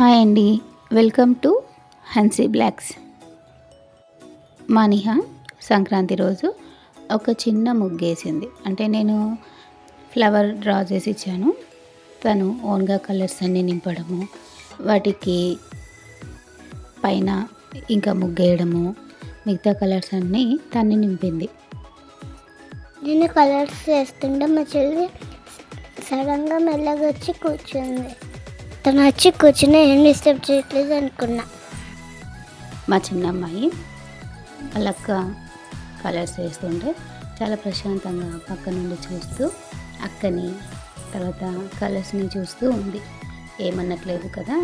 Hi అండి. Welcome to Hansi blocks మనిహ సంక్రాంతి రోజు ఒక చిన్న ముగ్గేసింది. అంటే నేను ఫ్లవర్ డ్రా చేసి ఇచ్చాను. తను ఓన్గా కలర్స్ అన్నీ నింపడము వాటికి పైన ఇంకా ముగ్గేయడము మిగతా కలర్స్ అన్నీ తన్ని నింపింది. నేను కలర్స్ వేస్తుంటే మా చెల్లి సడన్గా మెల్లగొచ్చి కూర్చుంది. తను వచ్చి కూర్చుని ఏం డిస్టర్బ్ చేయట్లేదు అనుకున్నా. మా చిన్న అమ్మాయి వాళ్ళక్క కలర్స్ వేస్తుంటే చాలా ప్రశాంతంగా పక్క నుండి చూస్తూ అక్కని తర్వాత కలర్స్ని చూస్తూ ఉంది. ఏమన్నట్లేదు కదా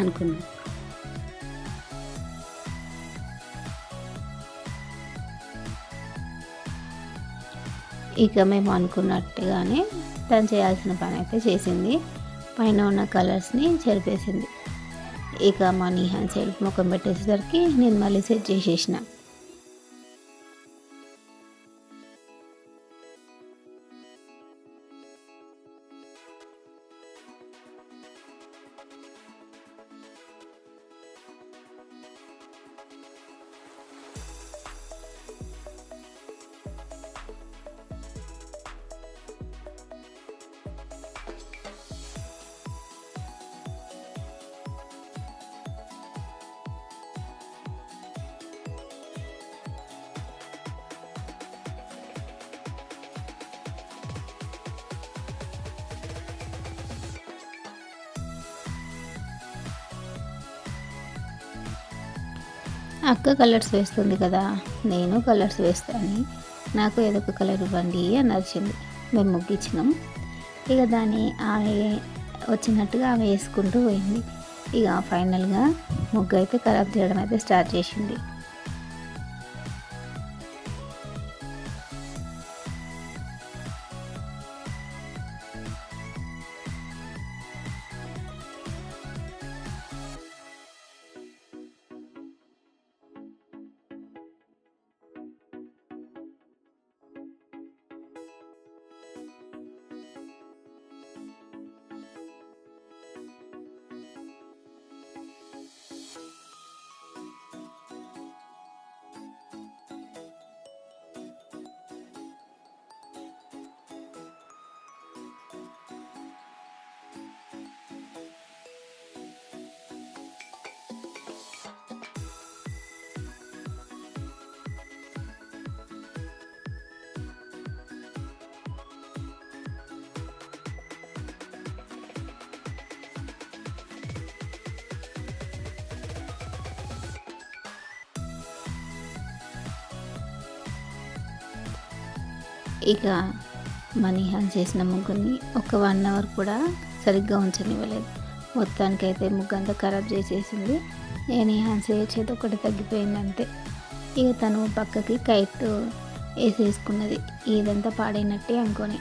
అనుకున్నాం. ఇక మేము అనుకున్నట్టుగానే తను చేయాల్సిన పని అయితే చేసింది. పైన ఉన్న కలర్స్ని చెరిపేసింది. ఇక మా నిహాన్ సెల్ఫ్ ముఖం పెట్టేసరికి నేను మళ్ళీ సెట్ చేసేసిన. అక్క కలర్స్ వేస్తుంది కదా నేను కలర్స్ వేస్తాను. నాకు ఏదో ఒక కలర్ ఇవ్వండి అని నచ్చింది మేము ముగ్గిచ్చినాం. ఇక దాన్ని ఆమె వచ్చినట్టుగా ఆమె వేసుకుంటూ పోయింది. ఇక ఫైనల్గా ముగ్గు అయితే ఖరాబ్ చేయడం అయితే స్టార్ట్ చేసింది. ఇక మనీ హ్యాండ్ చేసిన ముగ్గుని ఒక వన్ అవర్ కూడా సరిగ్గా ఉంచనివ్వలేదు. మొత్తానికైతే ముగ్గు అంతా ఖరాబ్ చేసేసింది. నేను హ్యాండ్స్ చేతి ఒకటి తగ్గిపోయింది అంతే. ఇక తను పక్కకి కైట్ వేసేసుకున్నది. ఇదంతా పాడైనట్టే అనుకొని.